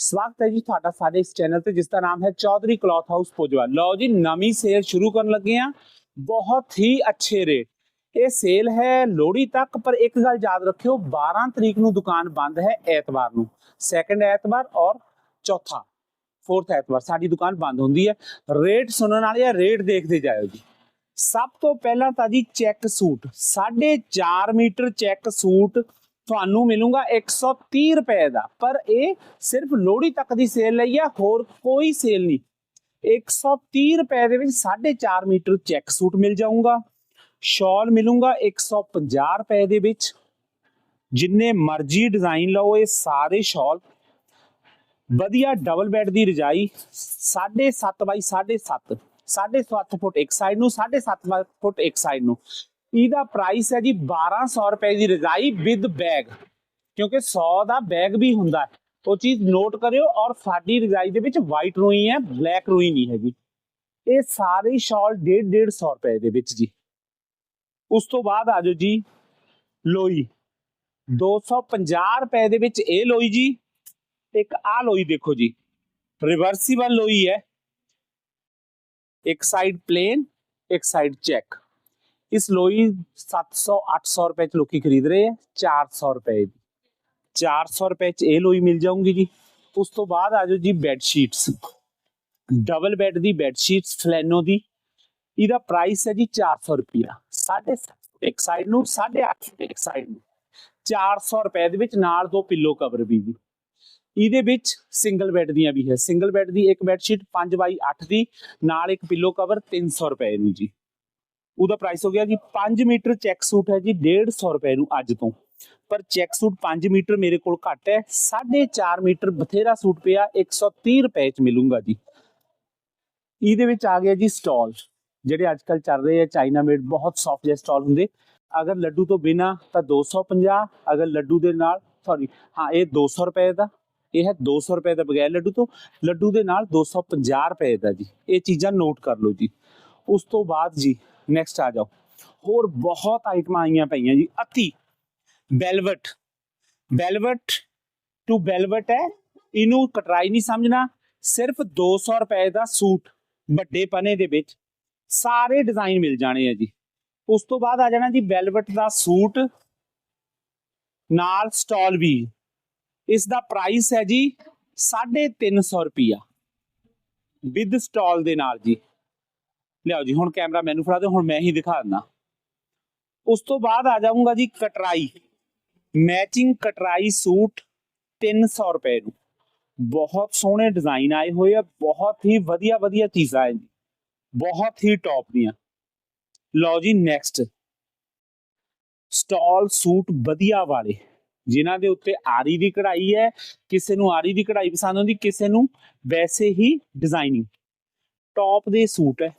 ਸਵਾਗਤ ਹੈ ਜੀ ਤੁਹਾਡਾ ਸਾਡੇ ਇਸ ਚੈਨਲ ਤੇ, ਜਿਸ ਦਾ ਨਾਮ ਹੈ ਚੌਧਰੀ ਕਲੌਥ ਹਾਊਸ ਪੋਜਵਾ ਲਓ ਜੀ, ਨਵੀਂ ਸੇਲ ਸ਼ੁਰੂ ਕਰਨ ਲੱਗੇ ਆ ਬਹੁਤ ਹੀ ਅੱਛੇ ਰੇਟ ਇਹ ਸੇਲ ਹੈ ਲੋਹੜੀ ਤੱਕ, ਪਰ ਇੱਕ ਗੱਲ ਯਾਦ ਰੱਖਿਓ 12 ਤਰੀਕ ਨੂੰ ਦੁਕਾਨ ਬੰਦ ਹੈ ਐਤਵਾਰ ਨੂੰ। ਸੈਕੰਡ ਐਤਵਾਰ ਔਰ ਚੌਥਾ ਫੋਰਥ ਐਤਵਾਰ, ਸਾਡੀ ਦੁਕਾਨ ਬੰਦ ਹੁੰਦੀ ਹੈ। ਰੇਟ ਸੁਣਨ ਵਾਲੇ ਆ ਰੇਟ ਦੇਖਦੇ ਜਾਇਓ ਜੀ। ਸਭ ਤੋਂ ਪਹਿਲਾਂ ਤਾਂ ਜੀ check suit 4.5 meter check suit ਤੁਹਾਨੂੰ ਮਿਲੂਗਾ 130 ਰੁਪਏ ਦਾ। ਪਰ ਇਹ ਸਿਰਫ ਲੋਹੜੀ ਤੱਕ ਦੀ ਸੇਲ ਲਈ ਆ, ਹੋਰ ਕੋਈ ਸੇਲ ਨਹੀਂ। 130 ਰੁਪਏ ਦੇ ਵਿੱਚ 4.5 ਮੀਟਰ ਚੈੱਕ ਸੂਟ ਮਿਲ ਜਾਊਗਾ। ਸ਼ਾਲ ਮਿਲੂਗਾ 150 ਰੁਪਏ ਦੇ ਵਿੱਚ। ਜਿੰਨੇ ਮਰਜ਼ੀ ਡਿਜ਼ਾਈਨ ਲਓ ਇਹ ਸਾਰੇ ਸ਼ਾਲ। ਵਧੀਆ ਡਬਲ ਬੈੱਡ ਦੀ ਰਜਾਈ 7.5 ਬਾਈ 7.5 7.5 ਫੁੱਟ ਇੱਕ ਸਾਈਡ ਨੂੰ 7.5 ਫੁੱਟ ਇੱਕ ਸਾਈਡ ਨੂੰ। ਇਹਦਾ ਪ੍ਰਾਈਸ ਹੈ ਜੀ 1200 ਰੁਪਏ ਦੀ ਰਜਾਈ ਵਿਦ ਬੈਗ ਕਿਉਂਕਿ 100 ਦਾ ਬੈਗ ਵੀ ਹੁੰਦਾ ਹੈ। ਉਹ ਚੀਜ਼ ਨੋਟ ਕਰਿਓ ਔਰ ਸਾਡੀ ਰਜਾਈ ਦੇ ਵਿੱਚ ਵਾਈਟ ਰੂਈ ਹੈ ਬਲੈਕ ਰੂਈ ਨਹੀਂ ਹੈਗੀ। ਇਹ ਸਾਰੇ ਸ਼ਾਲ 1.5 150 ਰੁਪਏ ਦੇ ਵਿੱਚ ਜੀ। ਉਸ ਤੋਂ ਬਾਅਦ ਆ ਜਾਓ ਜੀ, ਲੋਈ। 250 ਰੁਪਏ ਦੇ ਵਿੱਚ ਇਹ ਲੋਈ ਜੀ। ਇੱਕ ਆ ਲੋਈ ਦੇਖੋ ਜੀ। ਰਿਵਰਸੀਬਲ ਲੋਈ ਹੈ। ਇੱਕ ਸਾਈਡ ਪਲੇਨ ਇੱਕ ਸਾਈਡ ਚੈੱਕ ਇਸ ਲੋਈ 700 800 ਰੁਪਏ ਚ ਲੋਕੀ ਖਰੀਦ ਰਹੇ ਹੈ 400 ਰੁਪਏ ਦੀ। 400 ਰੁਪਏ ਚ ਇਹ ਲੋਈ ਮਿਲ ਜਾਊਗੀ ਜੀ। ਉਸ ਤੋਂ ਬਾਅਦ ਆ ਜੀ ਬੈੱਡ ਸ਼ੀਟਸ ਡਬਲ ਬੈੱਡ ਦੀ ਬੈੱਡ ਸ਼ੀਟਸ ਫਲੈਨੋ ਦੀ। ਇਹਦਾ ਪ੍ਰਾਈਸ ਹੈ ਜੀ 400 ਰੁਪਿਆ 7.5 ਇੱਕ ਸਾਈਡ ਨੂੰ 8.5 ਇੱਕ ਸਾਈਡ ਨੂੰ। 400 ਰੁਪਏ ਦੇ ਵਿੱਚ ਨਾਲ ਦੋ ਪਿੱਲੋ ਕਵਰ ਵੀ ਜੀ। ਇਹਦੇ ਵਿੱਚ ਸਿੰਗਲ ਬੈੱਡ ਦੀਆਂ ਵੀ ਹੈ। ਸਿੰਗਲ ਬੈੱਡ ਦੀ ਇੱਕ ਬੈੱਡ ਸ਼ੀਟ 5 ਬਾਈ 8 ਦੀ, ਨਾਲ ਇੱਕ ਪਿੱਲੋ ਕਵਰ 300 ਰੁਪਏ ਦੀ ਜੀ। ਉਹਦਾ ਪ੍ਰਾਈਸ ਹੋ ਗਿਆ ਜੀ 5 ਮੀਟਰ ਚੈੱਕ ਸੂਟ ਹੈ ਜੀ 150 ਰੁਪਏ ਨੂੰ ਅੱਜ ਤੋਂ। ਪਰ ਚੈੱਕ ਸੂਟ 5 ਮੀਟਰ ਮੇਰੇ ਕੋਲ ਘੱਟ ਹੈ 4.5 ਮੀਟਰ ਬਥੇਰਾ ਸੂਟ ਪਿਆ 130 ਰੁਪਏ ਚ ਮਿਲੂਗਾ ਜੀ। ਇਹਦੇ ਵਿੱਚ ਆ ਗਿਆ ਜੀ ਸਟਾਲ ਜਿਹੜੇ ਅੱਜ ਕੱਲ ਚੱਲ ਰਹੇ ਆ ਚਾਈਨਾ ਮੇਡ ਬਹੁਤ ਸੌਫਟ ਜਿਹੇ ਸਟਾਲ ਹੁੰਦੇ। ਅਗਰ ਲੱਡੂ ਤੋਂ ਬਿਨਾ ਤਾਂ 250 ਅਗਰ ਲੱਡੂ ਦੇ ਨਾਲ ਸੌਰੀ ਹਾਂ, ਇਹ 200 ਰੁਪਏ ਦਾ। ਇਹ ਹੈ 200 ਰੁਪਏ ਦਾ ਬਗੈਰ ਲੱਡੂ ਤੋਂ। ਲੱਡੂ ਦੇ ਨਾਲ 250 ਰੁਪਏ ਦਾ ਜੀ। ਇਹ ਚੀਜ਼ਾਂ ਨੋਟ ਕਰ ਲਓ ਜੀ। ਉਸ ਤੋਂ ਬਾਅਦ ਜੀ ਨੈਕਸਟ ਆ ਜਾਓ। ਹੋਰ ਬਹੁਤ ਆਈਟਮਾਂ ਆਈਆਂ ਪਈਆਂ ਜੀ। ਅਤੀ, ਬੈਲਵਟ। ਬੈਲਵਟ ਟੂ ਬੈਲਵਟ ਹੈ। ਇਹਨੂੰ ਕਟਰਾਈ ਨਹੀਂ ਸਮਝਣਾ। ਸਿਰਫ 200 ਰੁਪਏ ਦਾ ਸੂਟ ਵੱਡੇ ਪਨੇ ਦੇ ਵਿੱਚ ਸਾਰੇ ਡਿਜ਼ਾਈਨ ਮਿਲ ਜਾਣੇ ਆ ਜੀ। ਉਸ ਤੋਂ ਬਾਅਦ ਆ ਜਾਣਾ ਜੀ ਬੈਲਵਟ ਦਾ ਸੂਟ, ਨਾਲ ਸਟਾਲ ਵੀ। ਇਸ ਦਾ ਪ੍ਰਾਈਸ ਹੈ ਜੀ 350 ਰੁਪਿਆ ਵਿਦ ਸਟਾਲ ਦੇ ਨਾਲ ਜੀ। ਲਿਆਓ ਜੀ, ਹੁਣ ਕੈਮਰਾ ਮੈਨੂੰ ਫੜਾ ਦਿਓ, ਹੁਣ ਮੈਂ ਹੀ ਦਿਖਾ ਦਿੰਦਾ। ਉਸ ਤੋਂ ਬਾਅਦ ਆ ਜਾਊਂਗਾ ਜੀ ਕਟਰਾਈ। ਮੈਚਿੰਗ ਕਟਰਾਈ ਸੂਟ 300 ਰੁਪਏ ਨੂੰ। ਬਹੁਤ ਸੋਹਣੇ ਡਿਜ਼ਾਈਨ ਆਏ ਹੋਏ ਆ, ਬਹੁਤ ਹੀ ਵਧੀਆ ਵਧੀਆ ਚੀਜ਼ਾਂ ਹੈ ਜੀ ਬਹੁਤ ਹੀ ਟੌਪ ਦੀਆਂ। ਲਓ ਜੀ ਨੈਕਸਟ ਸਟਾਲ ਸੂਟ ਵਧੀਆ ਵਾਲੇ। ਜਿਨ੍ਹਾਂ ਦੇ ਉੱਤੇ ਆਰੀ ਦੀ ਕਢਾਈ ਹੈ, ਕਿਸੇ ਨੂੰ ਆਰੀ ਦੀ ਕਢਾਈ ਪਸੰਦ ਆਉਂਦੀ ਕਿਸੇ ਨੂੰ ਵੈਸੇ ਹੀ ਡਿਜ਼ਾਈਨਿੰਗ ਟੌਪ ਦੇ ਸੂਟ ਹੈ।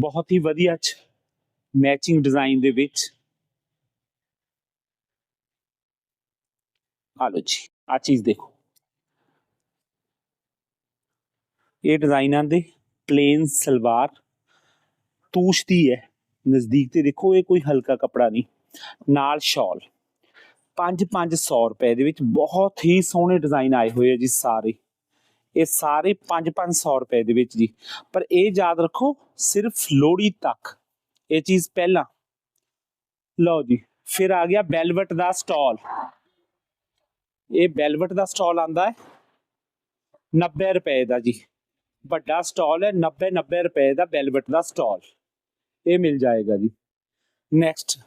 ਬਹੁਤ ਹੀ ਵਧੀਆ ਚ ਮੈਚਿੰਗ ਡਿਜ਼ਾਈਨ ਦੇ ਵਿੱਚ। ਆ ਲਓ ਜੀ ਆ ਚੀਜ਼ ਦੇਖੋ। ਇਹ ਡਿਜ਼ਾਈਨਾਂ ਦੇ ਪਲੇਨ ਸਲਵਾਰ ਤੂਸ਼ ਦੀ ਹੈ, ਨਜ਼ਦੀਕ ਤੇ ਦੇਖੋ ਇਹ ਕੋਈ ਹਲਕਾ ਕਪੜਾ ਨਹੀਂ, ਨਾਲ ਸ਼ਾਲ। 5-500 ਰੁਪਏ ਦੇ ਵਿੱਚ ਬਹੁਤ ਹੀ ਸੋਹਣੇ ਡਿਜ਼ਾਈਨ ਆਏ ਹੋਏ ਆ ਜੀ ਸਾਰੇ। ਇਹ ਸਾਰੇ 5-500 ਰੁਪਏ ਦੇ ਵਿੱਚ ਜੀ। ਪਰ ਇਹ ਯਾਦ ਰੱਖੋ, ਸਿਰਫ ਲੋਹੜੀ ਤੱਕ। ਇਹ ਚੀਜ਼ ਪਹਿਲਾਂ। ਲਓ ਜੀ, ਫਿਰ ਆ ਗਿਆ ਬੈਲਵਟ ਦਾ ਸਟਾਲ। ਇਹ ਬੈਲਵਟ ਦਾ ਸਟਾਲ ਆਂਦਾ ਹੈ। 90 ਰੁਪਏ ਦਾ ਜੀ। ਵੱਡਾ ਸਟਾਲ ਹੈ 90 90 ਰੁਪਏ ਦਾ ਬੈਲਵਟ ਦਾ ਸਟਾਲ। ਇਹ ਮਿਲ ਜਾਏਗਾ ਜੀ। ਨੈਕਸਟ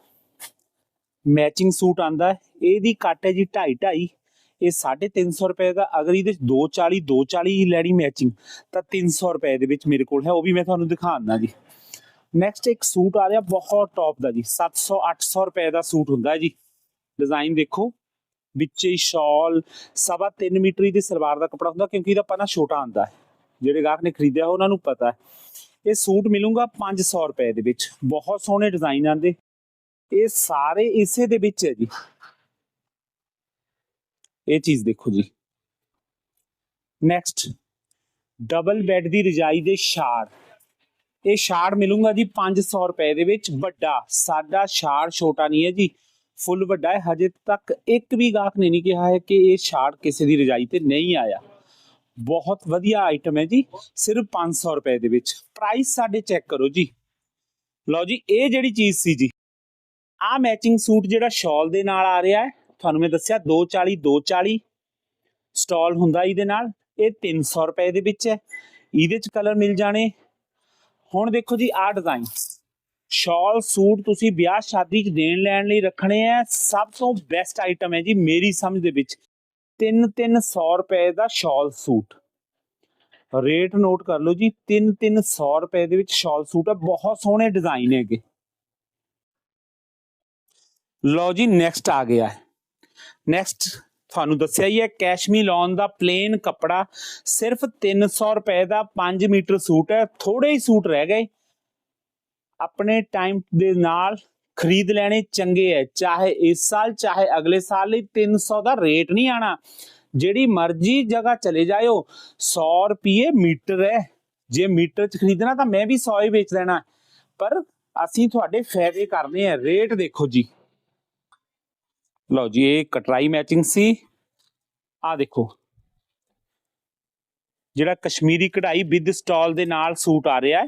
ਮੈਚਿੰਗ ਸੂਟ ਆਂਦਾ ਹੈ। ਇਹਦੀ ਕੱਟ ਹੈ ਜੀ 2.5 2.5 ਇਹ 350 ਰੁਪਏ ਦਾ, ਅਗਰ ਇਹਦੇ 240 240 ਹੀ ਲੈਣੀ ਮੈਚਿੰਗ ਤਾਂ 300 ਰੁਪਏ ਦੇ ਵਿੱਚ ਮੇਰੇ ਕੋਲ ਹੈ, ਉਹ ਵੀ ਮੈਂ ਤੁਹਾਨੂੰ ਦਿਖਾਉਂਦਾ ਜੀ। ਨੈਕਸਟ ਇੱਕ ਸੂਟ ਆ ਰਿਹਾ ਬਹੁਤ ਟੌਪ ਦਾ ਜੀ 700 800 ਰੁਪਏ ਦਾ ਸੂਟ ਹੁੰਦਾ ਜੀ। ਡਿਜ਼ਾਈਨ ਦੇਖੋ, ਵਿੱਚ ਹੀ ਸ਼ਾਲ ਸਵਾ 3 ਮੀਟਰ ਦੀ ਸਲਵਾਰ ਦਾ ਕੱਪੜਾ ਹੁੰਦਾ, ਕਿਉਂਕਿ ਇਹਦਾ ਪਨਾ ਛੋਟਾ ਆਂਦਾ ਹੈ। ਜਿਹੜੇ ਗਾਹਕ ਨੇ ਖਰੀਦਿਆ, ਉਹਨਾਂ ਨੂੰ ਪਤਾ ਹੈ। ਇਹ ਸੂਟ ਮਿਲੂਗਾ 500 ਰੁਪਏ ਦੇ ਵਿੱਚ, ਬਹੁਤ ਸੋਹਣੇ ਡਿਜ਼ਾਈਨ ਆਂਦੇ ਇਹ ਸਾਰੇ ਇਸੇ ਦੇ ਵਿੱਚ ਹੈ ਜੀ। ਇਹ ਚੀਜ਼ ਦੇਖੋ ਜੀ। ਨੈਕਸਟ ਡਬਲ ਬੈੱਡ ਦੀ ਰਜਾਈ ਦੇ ਛਾੜ। ਇਹ ਸ਼ਾਰ ਮਿਲੂਗਾ ਜੀ 500 ਰੁਪਏ ਦੇ ਵਿੱਚ, ਵੱਡਾ। ਸਾਡਾ ਸ਼ਾਰ ਛੋਟਾ ਨਹੀਂ ਹੈ ਜੀ, ਫੁੱਲ ਵੱਡਾ ਹੈ। ਹਜੇ ਤੱਕ ਇੱਕ ਵੀ ਗਾਹਕ ਨੇ ਨਹੀਂ ਕਿਹਾ ਹੈ ਕਿ ਇਹ ਸ਼ਾਰਟ ਕਿਸੇ ਦੀ ਰਜਾਈ ਤੇ ਨਹੀਂ ਆਇਆ। ਬਹੁਤ ਵਧੀਆ ਆਈਟਮ ਹੈ ਜੀ, ਸਿਰਫ 500 ਰੁਪਏ ਦੇ ਵਿੱਚ। ਪ੍ਰਾਈਸ ਸਾਡੇ ਚੈੱਕ ਕਰੋ ਜੀ। ਲਓ ਜੀ, ਇਹ ਜਿਹੜੀ ਚੀਜ਼ ਸੀ ਜੀ ਆ ਮੈਚਿੰਗ ਸੂਟ ਜਿਹੜਾ ਸ਼ਾਲ ਦੇ ਨਾਲ ਆ ਰਿਹਾ ਹੈ ਤੁਹਾਨੂੰ ਮੈਂ ਦੱਸਿਆ 240 240 ਸਟਾਲ ਹੁੰਦਾ ਇਹਦੇ ਨਾਲ, ਇਹ 300 ਰੁਪਏ ਦੇ ਵਿੱਚ ਹੈ। ਇਹਦੇ ਚ ਕਲਰ ਮਿਲ ਜਾਣੇ। ਹੁਣ ਦੇਖੋ ਜੀ, ਆਹ ਡਿਜ਼ਾਈਨ ਸ਼ਾਲ, ਸੂਟ ਤੁਸੀਂ ਵਿਆਹ, ਸ਼ਾਦੀ ਚ ਦੇਣ ਲੈਣ ਲਈ ਰੱਖਣੇ ਆ, ਸਭ ਤੋਂ ਬੈਸਟ ਆਈਟਮ ਹੈ ਜੀ, ਮੇਰੀ ਸਮਝ ਦੇ ਵਿੱਚ। 3-300 ਰੁਪਏ ਦਾ ਸ਼ਾਲ, ਸੂਟ। ਰੇਟ ਨੋਟ ਕਰ ਲਓ ਜੀ 3-300 ਰੁਪਏ ਦੇ ਵਿੱਚ ਸ਼ਾਲ, ਸੂਟ ਹੈ। ਬਹੁਤ ਸੋਹਣੇ ਡਿਜ਼ਾਈਨ ਹੈਗੇ। ਲਓ ਜੀ ਨੈਕਸਟ ਆ ਗਿਆ। ਨੈਕਸਟ ਤੁਹਾਨੂੰ ਦੱਸਿਆ ਹੀ ਹੈ ਕੈਸ਼ਮੀ ਲੌਨ ਦਾ ਪਲੇਨ ਕੱਪੜਾ ਸਿਰਫ 300 ਰੁਪਏ ਦਾ 5 ਮੀਟਰ ਸੂਟ ਹੈ ਥੋੜੇ ਹੀ ਸੂਟ ਰਹਿ ਗਏ। ਆਪਣੇ ਟਾਈਮ ਦੇ ਨਾਲ ਖਰੀਦ ਲੈਣੇ ਚੰਗੇ ਹੈ, ਚਾਹੇ ਇਸ ਸਾਲ, ਚਾਹੇ ਅਗਲੇ ਸਾਲ ਲਈ 300 ਦਾ ਰੇਟ ਨਹੀਂ ਆਣਾ। ਜਿਹੜੀ ਮਰਜ਼ੀ ਜਗ੍ਹਾ ਚਲੇ ਜਾਇਓ 100 ਰੁਪਏ ਮੀਟਰ ਹੈ। ਜੇ ਮੀਟਰ ਚ ਖਰੀਦਣਾ ਤਾਂ ਮੈਂ ਵੀ 100 ਹੀ ਵੇਚ ਦੇਣਾ। ਪਰ ਅਸੀਂ ਤੁਹਾਡੇ ਫਾਇਦੇ ਕਰਨੇ ਆ ਰੇਟ ਦੇਖੋ ਜੀ। ਲਓ ਜੀ, ਇਹ ਕਟਰਾਈ ਮੈਚਿੰਗ ਸੀ। ਆ ਦੇਖੋ। ਜਿਹੜਾ ਕਸ਼ਮੀਰੀ ਕਢਾਈ ਵਿਦ ਸਟਾਲ ਦੇ ਨਾਲ ਸੂਟ ਆ ਰਿਹਾ ਹੈ,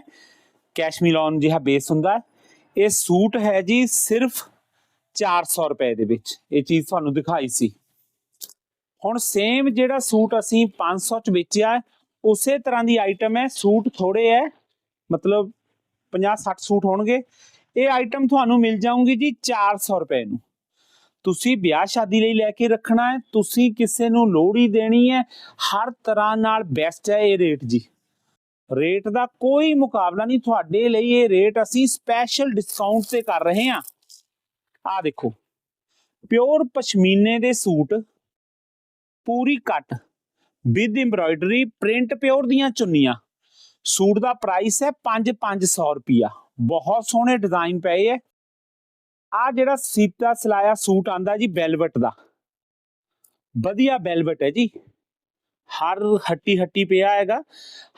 ਕੈਸ਼ਮੀਲੋਨ ਜਿਹਾ ਬੇਸ ਹੁੰਦਾ ਇਹ ਸੂਟ ਹੈ ਜੀ ਸਿਰਫ 400 ਰੁਪਏ ਦੇ ਵਿੱਚ। ਇਹ ਚੀਜ਼ ਤੁਹਾਨੂੰ ਦਿਖਾਈ ਸੀ। ਹੁਣ ਸੇਮ ਜਿਹੜਾ ਸੂਟ ਅਸੀਂ 500 ਚ ਵੇਚਿਆ ਉਸੇ ਤਰ੍ਹਾਂ ਦੀ ਆਈਟਮ ਹੈ। ਸੂਟ ਥੋੜੇ ਹੈ, ਮਤਲਬ 50 60 ਸੂਟ ਹੋਣਗੇ। ਇਹ ਆਈਟਮ ਤੁਹਾਨੂੰ ਮਿਲ ਜਾਊਗੀ ਜੀ 400 ਰੁਪਏ ਨੂੰ। ਤੁਸੀਂ ਵਿਆਹ ਸ਼ਾਦੀ ਲਈ ਲੈ ਕੇ ਰੱਖਣਾ ਹੈ, ਤੁਸੀਂ ਕਿਸੇ ਨੂੰ ਲੋਹੜੀ ਦੇਣੀ ਹੈ, ਹਰ ਤਰ੍ਹਾਂ ਨਾਲ ਬੈਸਟ ਹੈ ਇਹ ਰੇਟ ਜੀ। ਰੇਟ ਦਾ ਕੋਈ ਮੁਕਾਬਲਾ ਨਹੀਂ, ਤੁਹਾਡੇ ਲਈ ਇਹ ਰੇਟ ਅਸੀਂ ਸਪੈਸ਼ਲ ਡਿਸਕਾਊਂਟ ਤੇ ਕਰ ਰਹੇ ਹਾਂ। ਆ ਦੇਖੋ ਪਿਓਰ ਪਸ਼ਮੀਨੇ ਦੇ ਸੂਟ, ਪੂਰੀ ਕੱਟ ਵਿਦ ਐਮਬ੍ਰਾਇਡਰੀ ਪ੍ਰਿੰਟ ਪਿਓਰ ਦੀਆਂ ਚੁੰਨੀਆਂ। ਸੂਟ ਦਾ ਪ੍ਰਾਈਸ ਹੈ 5-500 ਰੁਪਿਆ ਬਹੁਤ ਸੋਹਣੇ ਡਿਜ਼ਾਈਨ ਪਏ ਹੈ। ਆ ਜਿਹੜਾ ਸੀਤਾ ਸਿਲਾਇਆ ਸੂਟ ਆਂਦਾ ਜੀ ਬੈਲਵਟ ਦਾ। ਵਧੀਆ ਬੈਲਵਟ ਹੈ ਜੀ। ਹਰ ਹੱਟੀ ਹੱਟੀ ਪਿਆ ਹੈਗਾ।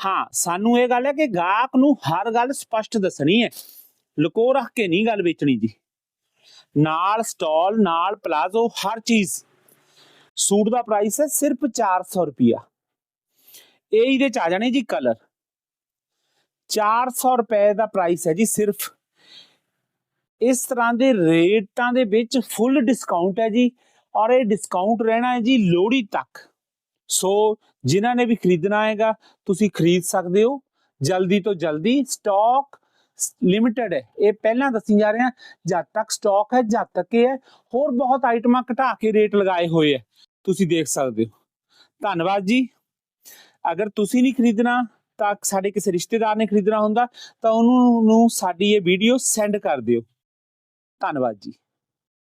ਹਾਂ, ਸਾਨੂੰ ਇਹ ਗੱਲ ਹੈ ਕਿ ਗਾਹਕ ਨੂੰ ਹਰ ਗੱਲ ਸਪਸ਼ਟ ਦੱਸਣੀ ਹੈ। ਲੁਕੋ ਰੱਖ ਕੇ ਨਹੀਂ ਗੱਲ ਵੇਚਣੀ ਜੀ। ਨਾਲ ਸਟਾਲ, ਨਾਲ ਪਲਾਜ਼ੋ, ਹਰ ਚੀਜ਼। ਸੂਟ ਦਾ ਪ੍ਰਾਈਸ ਹੈ ਸਿਰਫ 400 ਰੁਪਿਆ ਇਹ ਇਹਦੇ ਚ ਆ ਜਾਣੇ ਜੀ ਕਲਰ 400 ਰੁਪਏ ਦਾ ਪ੍ਰਾਈਸ ਹੈ ਜੀ ਸਿਰਫ। ਇਸ ਤਰ੍ਹਾਂ ਦੇ ਰੇਟਾਂ ਦੇ ਵਿੱਚ ਫੁੱਲ ਡਿਸਕਾਊਂਟ ਹੈ ਜੀ। ਔਰ ਇਹ ਡਿਸਕਾਊਂਟ ਰਹਿਣਾ ਹੈ ਜੀ ਲੋਹੜੀ ਤੱਕ। ਸੋ ਜਿਨ੍ਹਾਂ ਨੇ ਵੀ ਖਰੀਦਣਾ ਹੈਗਾ, ਤੁਸੀਂ ਖਰੀਦ ਸਕਦੇ ਹੋ। ਜਲਦੀ ਤੋਂ ਜਲਦੀ ਸਟਾਕ ਲਿਮਿਟਡ ਹੈ। ਇਹ ਪਹਿਲਾਂ ਦੱਸੀ ਜਾ ਰਹੇ ਹਾਂ ਜਦ ਤੱਕ ਸਟਾਕ ਹੈ, ਜਦ ਤੱਕ ਇਹ ਹੈ, ਹੋਰ ਬਹੁਤ ਆਈਟਮਾਂ ਘਟਾ ਕੇ ਰੇਟ ਲਗਾਏ ਹੋਏ ਹੈ। ਤੁਸੀਂ ਦੇਖ ਸਕਦੇ ਹੋ। ਧੰਨਵਾਦ ਜੀ। ਅਗਰ ਤੁਸੀਂ ਨਹੀਂ ਖਰੀਦਣਾ, ਤਾਂ ਸਾਡੇ ਕਿਸੇ ਰਿਸ਼ਤੇਦਾਰ ਨੇ ਖਰੀਦਣਾ ਹੁੰਦਾ, ਤਾਂ ਉਹਨੂੰ ਨੂੰ ਸਾਡੀ ਇਹ ਵੀਡੀਓ ਸੈਂਡ ਕਰ ਦਿਓ। ਧੰਨਵਾਦ ਜੀ।